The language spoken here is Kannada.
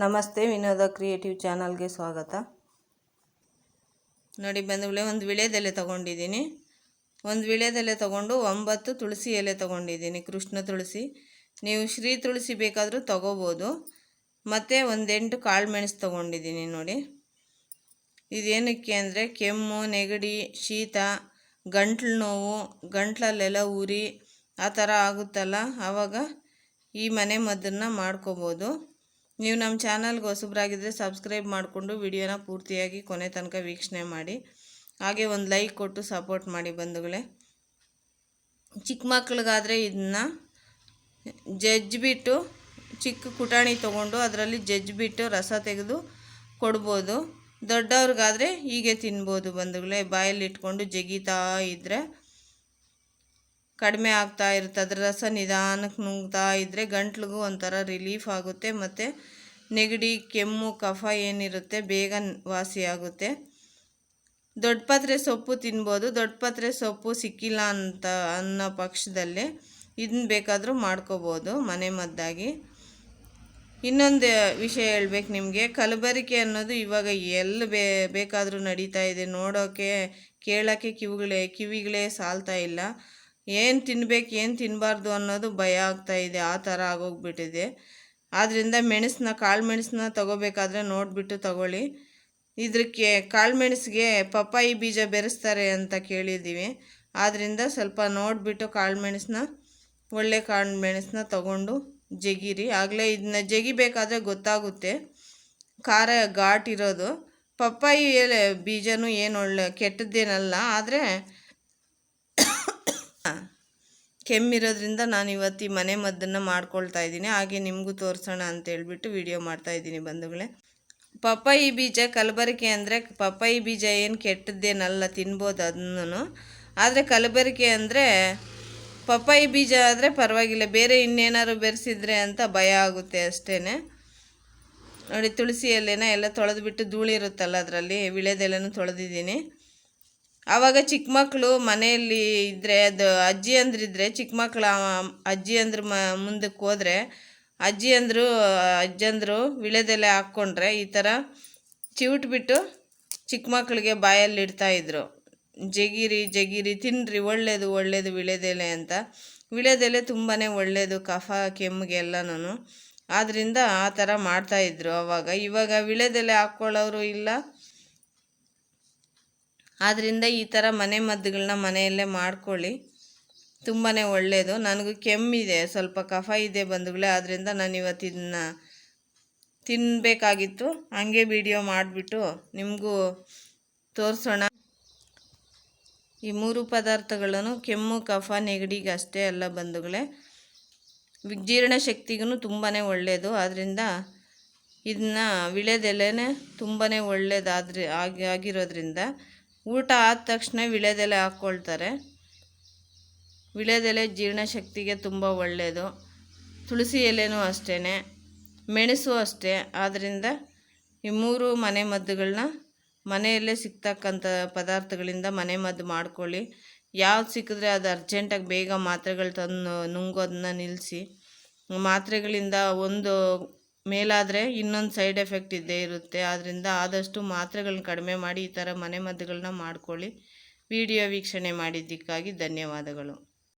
ನಮಸ್ತೆ ವಿನೋದ ಕ್ರಿಯೇಟಿವ್ ಚಾನಲ್ಗೆ ಸ್ವಾಗತ. ನೋಡಿ ಬಂದವಳೆ ಒಂದು ವಿಳೆದೆಲೆ ತೊಗೊಂಡಿದ್ದೀನಿ. ಒಂದು ವಿಳೆದೆಲೆ ತೊಗೊಂಡು ಒಂಬತ್ತು ತುಳಸಿ ಎಲೆ ತೊಗೊಂಡಿದ್ದೀನಿ. ಕೃಷ್ಣ ತುಳಸಿ. ನೀವು ಶ್ರೀ ತುಳಸಿ ಬೇಕಾದರೂ ತೊಗೋಬೋದು. ಮತ್ತು ಒಂದೆಂಟು ಕಾಳು ಮೆಣಸು ತೊಗೊಂಡಿದ್ದೀನಿ ನೋಡಿ. ಇದೇನಕ್ಕೆ ಅಂದರೆ ಕೆಮ್ಮು, ನೆಗಡಿ, ಶೀತ, ಗಂಟ್ಲು ನೋವು, ಗಂಟ್ಲಲ್ಲೆಲ್ಲ ಉರಿ, ಆ ಥರ ಆಗುತ್ತಲ್ಲ. ಆವಾಗ ಈ ಮನೆ ಮದ್ದನ್ನು ಮಾಡ್ಕೋಬೋದು. ನೀವು ನಮ್ಮ ಚಾನಲ್ಗೆ ಹೊಸಬ್ರಾಗಿದ್ದರೆ ಸಬ್ಸ್ಕ್ರೈಬ್ ಮಾಡಿಕೊಂಡು ವಿಡಿಯೋನ ಪೂರ್ತಿಯಾಗಿ ಕೊನೆ ತನಕ ವೀಕ್ಷಣೆ ಮಾಡಿ. ಹಾಗೆ ಒಂದು ಲೈಕ್ ಕೊಟ್ಟು ಸಪೋರ್ಟ್ ಮಾಡಿ ಬಂಧುಗಳೇ. ಚಿಕ್ಕ ಮಕ್ಕಳಿಗಾದರೆ ಇದನ್ನ ಜಜ್ಜಿಬಿಟ್ಟು ಚಿಕ್ಕ ಕುಟಾಣಿ ತೊಗೊಂಡು ಅದರಲ್ಲಿ ಜಜ್ಜಿಬಿಟ್ಟು ರಸ ತೆಗೆದು ಕೊಡ್ಬೋದು. ದೊಡ್ಡವ್ರಿಗಾದರೆ ಹೀಗೆ ತಿನ್ಬೋದು ಬಂಧುಗಳೇ. ಬಾಯಲ್ಲಿ ಇಟ್ಕೊಂಡು ಜಗಿತಾ ಇದ್ದರೆ ಕಡಿಮೆ ಆಗ್ತಾ ಇರುತ್ತೆ. ಅದರ ರಸ ನಿಧಾನಕ್ಕೆ ನುಂಗ್ತಾ ಇದ್ದರೆ ಗಂಟ್ಲಿಗೂ ಒಂಥರ ರಿಲೀಫ್ ಆಗುತ್ತೆ. ಮತ್ತು ನೆಗಡಿ, ಕೆಮ್ಮು, ಕಫ ಏನಿರುತ್ತೆ ಬೇಗ ವಾಸಿಯಾಗುತ್ತೆ. ದೊಡ್ಡಪತ್ರೆ ಸೊಪ್ಪು ತಿನ್ಬೋದು. ದೊಡ್ಡಪತ್ರೆ ಸೊಪ್ಪು ಸಿಕ್ಕಿಲ್ಲ ಅಂತ ಅನ್ನೋ ಪಕ್ಷದಲ್ಲಿ ಇದನ್ನ ಬೇಕಾದರೂ ಮಾಡ್ಕೋಬೋದು ಮನೆ ಮದ್ದಾಗಿ. ಇನ್ನೊಂದು ವಿಷಯ ಹೇಳ್ಬೇಕು ನಿಮಗೆ. ಕಲಬೆರಕೆ ಅನ್ನೋದು ಇವಾಗ ಎಲ್ಲಿ ಬೇ, ಬೇಕಾದರೂ ನಡೀತಾ ಇದೆ. ನೋಡೋಕ್ಕೆ ಕೇಳೋಕ್ಕೆ ಕಿವಿಗಳೇ ಕಿವಿಗಳೇ ಸಾಲ್ತಾ ಇಲ್ಲ. ಏನು ತಿನ್ಬೇಕು, ಏನು ತಿನ್ನಬಾರ್ದು ಅನ್ನೋದು ಭಯ ಆಗ್ತಾ ಇದೆ, ಆ ಥರ ಆಗೋಗ್ಬಿಟ್ಟಿದೆ. ಆದ್ದರಿಂದ ಮೆಣಸನ್ನ, ಕಾಳು ಮೆಣಸನ್ನ ತೊಗೋಬೇಕಾದ್ರೆ ನೋಡಿಬಿಟ್ಟು ತಗೊಳ್ಳಿ. ಇದಕ್ಕೆ ಕಾಳು ಮೆಣಸಿಗೆ ಪಪ್ಪಾಯಿ ಬೀಜ ಬೆರೆಸ್ತಾರೆ ಅಂತ ಕೇಳಿದ್ದೀವಿ. ಆದ್ದರಿಂದ ಸ್ವಲ್ಪ ನೋಡಿಬಿಟ್ಟು ಕಾಳು ಮೆಣಸನ್ನ ಒಳ್ಳೆ ಕಾಳು ಮೆಣಸನ್ನ ತೊಗೊಂಡು ಜಗಿರಿ. ಆಗಲೇ ಇದನ್ನ ಜಗಿಬೇಕಾದ್ರೆ ಗೊತ್ತಾಗುತ್ತೆ. ಖಾರ ಘಾಟಿರೋದು ಪಪ್ಪಾಯಿ ಬೀಜನೂ ಏನು ಒಳ್ಳೆ, ಕೆಟ್ಟದ್ದೇನಲ್ಲ, ಆದರೆ ಕೆಮ್ಮಿರೋದ್ರಿಂದ ನಾನು ಇವತ್ತು ಈ ಮನೆ ಮದ್ದನ್ನು ಮಾಡ್ಕೊಳ್ತಾ ಇದ್ದೀನಿ. ಹಾಗೆ ನಿಮಗೂ ತೋರಿಸೋಣ ಅಂತ ಹೇಳ್ಬಿಟ್ಟು ವಿಡಿಯೋ ಮಾಡ್ತಾ ಇದ್ದೀನಿ ಬಂಧುಗಳೇ. ಪಪ್ಪಾಯಿ ಬೀಜ ಕಲಬರಿಕೆ ಅಂದರೆ ಪಪ್ಪಾಯಿ ಬೀಜ ಏನು ಕೆಟ್ಟದ್ದೇನಲ್ಲ ತಿನ್ಬೋದು ಅದನ್ನು ಆದರೆ ಕಲಬರಿಕೆ ಅಂದರೆ ಪಪ್ಪಾಯಿ ಬೀಜ ಆದರೆ ಪರವಾಗಿಲ್ಲ. ಬೇರೆ ಇನ್ನೇನಾದ್ರು ಬೆರೆಸಿದ್ರೆ ಅಂತ ಭಯ ಆಗುತ್ತೆ ಅಷ್ಟೇ ನೋಡಿ ತುಳಸಿ ಎಲೆನ ಎಲ್ಲ ತೊಳೆದ್ಬಿಟ್ಟು ಧೂಳಿರುತ್ತಲ್ಲ ಅದರಲ್ಲಿ, ವಿಳೆದೆಲೆನೂ ತೊಳೆದಿದ್ದೀನಿ. ಆವಾಗ ಚಿಕ್ಕ ಮಕ್ಕಳು ಮನೆಯಲ್ಲಿ ಇದ್ದರೆ ಅದು ಅಜ್ಜಿ ಅಂದ್ರಿದ್ರೆ ಚಿಕ್ಕ ಮಕ್ಕಳು ಅಜ್ಜಿ ಅಂದ್ರೆ ಮ ಮುಂದಕ್ಕೆ ಹೋದರೆ, ಅಜ್ಜಿ ಅಂದರು ಅಜ್ಜಂದರು ವಿಳೆದೆಲೆ ಹಾಕ್ಕೊಂಡ್ರೆ ಈ ಥರ ಚಿವುಟ್ಬಿಟ್ಟು ಚಿಕ್ಕ ಮಕ್ಕಳಿಗೆ ಬಾಯಲ್ಲಿ ಇಡ್ತಾಯಿದ್ರು ಜಗಿರಿ ಜಗಿರಿ ತಿನ್ನಿರಿ ಒಳ್ಳೆಯದು ಒಳ್ಳೆಯದು ವಿಳೆದೆಲೆ ಅಂತ. ವಿಳೆದೆಲೆ ತುಂಬಾ ಒಳ್ಳೆಯದು ಕಫ, ಕೆಮ್ಮಿಗೆ ಎಲ್ಲನೂ ಆದ್ದರಿಂದ ಆ ಥರ ಮಾಡ್ತಾಯಿದ್ರು ಅವಾಗ. ಇವಾಗ ವಿಳೆದೆಲೆ ಹಾಕ್ಕೊಳ್ಳೋರು ಇಲ್ಲ. ಆದ್ದರಿಂದ ಈ ಥರ ಮನೆ ಮದ್ದುಗಳನ್ನ ಮನೆಯಲ್ಲೇ ಮಾಡ್ಕೊಳ್ಳಿ. ತುಂಬಾ ಒಳ್ಳೆಯದು ನನಗೂ ಕೆಮ್ಮಿದೆ. ಸ್ವಲ್ಪ ಕಫ ಇದೆ ಬಂಧುಗಳೇ. ಆದ್ದರಿಂದ ನಾನು ಇವತ್ತು ತಿನ್ನಬೇಕಾಗಿತ್ತು ಹಂಗೆ ವಿಡಿಯೋ ಮಾಡಿಬಿಟ್ಟು ನಿಮಗೂ ತೋರಿಸೋಣ. ಈ ಮೂರು ಪದಾರ್ಥಗಳನ್ನು ಕೆಮ್ಮು, ಕಫ, ನೆಗಡಿಗೆ ಅಷ್ಟೇ ಅಲ್ಲ ಬಂಧುಗಳೇ. ಜೀರ್ಣ ಶಕ್ತಿಗೂ ತುಂಬಾ ಒಳ್ಳೆಯದು ಆದ್ದರಿಂದ ಇದನ್ನ ವಿಳೆದೆಲೆನೇ ತುಂಬಾ ಒಳ್ಳೆಯದಾದ್ರೆ ಆಗಿ, ಆಗಿರೋದ್ರಿಂದ ಊಟ ಆದ ತಕ್ಷಣ ವಿಳೆದೆಲೆ ಹಾಕ್ಕೊಳ್ತಾರೆ. ವಿಳೆದೆಲೆ ಜೀರ್ಣಶಕ್ತಿಗೆ ತುಂಬ ಒಳ್ಳೆಯದು ತುಳಸಿ ಎಲೆನೂ ಅಷ್ಟೇ ಮೆಣಸು ಅಷ್ಟೇ. ಆದ್ದರಿಂದ ಈ ಮೂರು ಮನೆ ಮದ್ದುಗಳನ್ನ ಮನೆಯಲ್ಲೇ ಸಿಗ್ತಕ್ಕಂಥ ಪದಾರ್ಥಗಳಿಂದ ಮನೆ ಮದ್ದು ಮಾಡ್ಕೊಳ್ಳಿ. ಯಾವ್ದು ಸಿಕ್ಕಿದ್ರೆ ಅದು ಅರ್ಜೆಂಟಾಗಿ ಬೇಗ ಮಾತ್ರೆಗಳು ತಂದು ನುಂಗೋದನ್ನ ನಿಲ್ಲಿಸಿ ಮಾತ್ರೆಗಳಿಂದ ಒಂದು ಮೇಲಾದರೆ ಇನ್ನೊಂದು ಸೈಡ್ ಎಫೆಕ್ಟ್ ಇದ್ದೇ ಇರುತ್ತೆ. ಆದ್ದರಿಂದ ಆದಷ್ಟು ಮಾತ್ರೆಗಳನ್ನ ಕಡಿಮೆ ಮಾಡಿ ಈ ಥರ ಮನೆ ಮದ್ದುಗಳನ್ನ ಮಾಡ್ಕೊಳ್ಳಿ. ವಿಡಿಯೋ ವೀಕ್ಷಣೆ ಮಾಡಿದ್ದಕ್ಕಾಗಿ ಧನ್ಯವಾದಗಳು.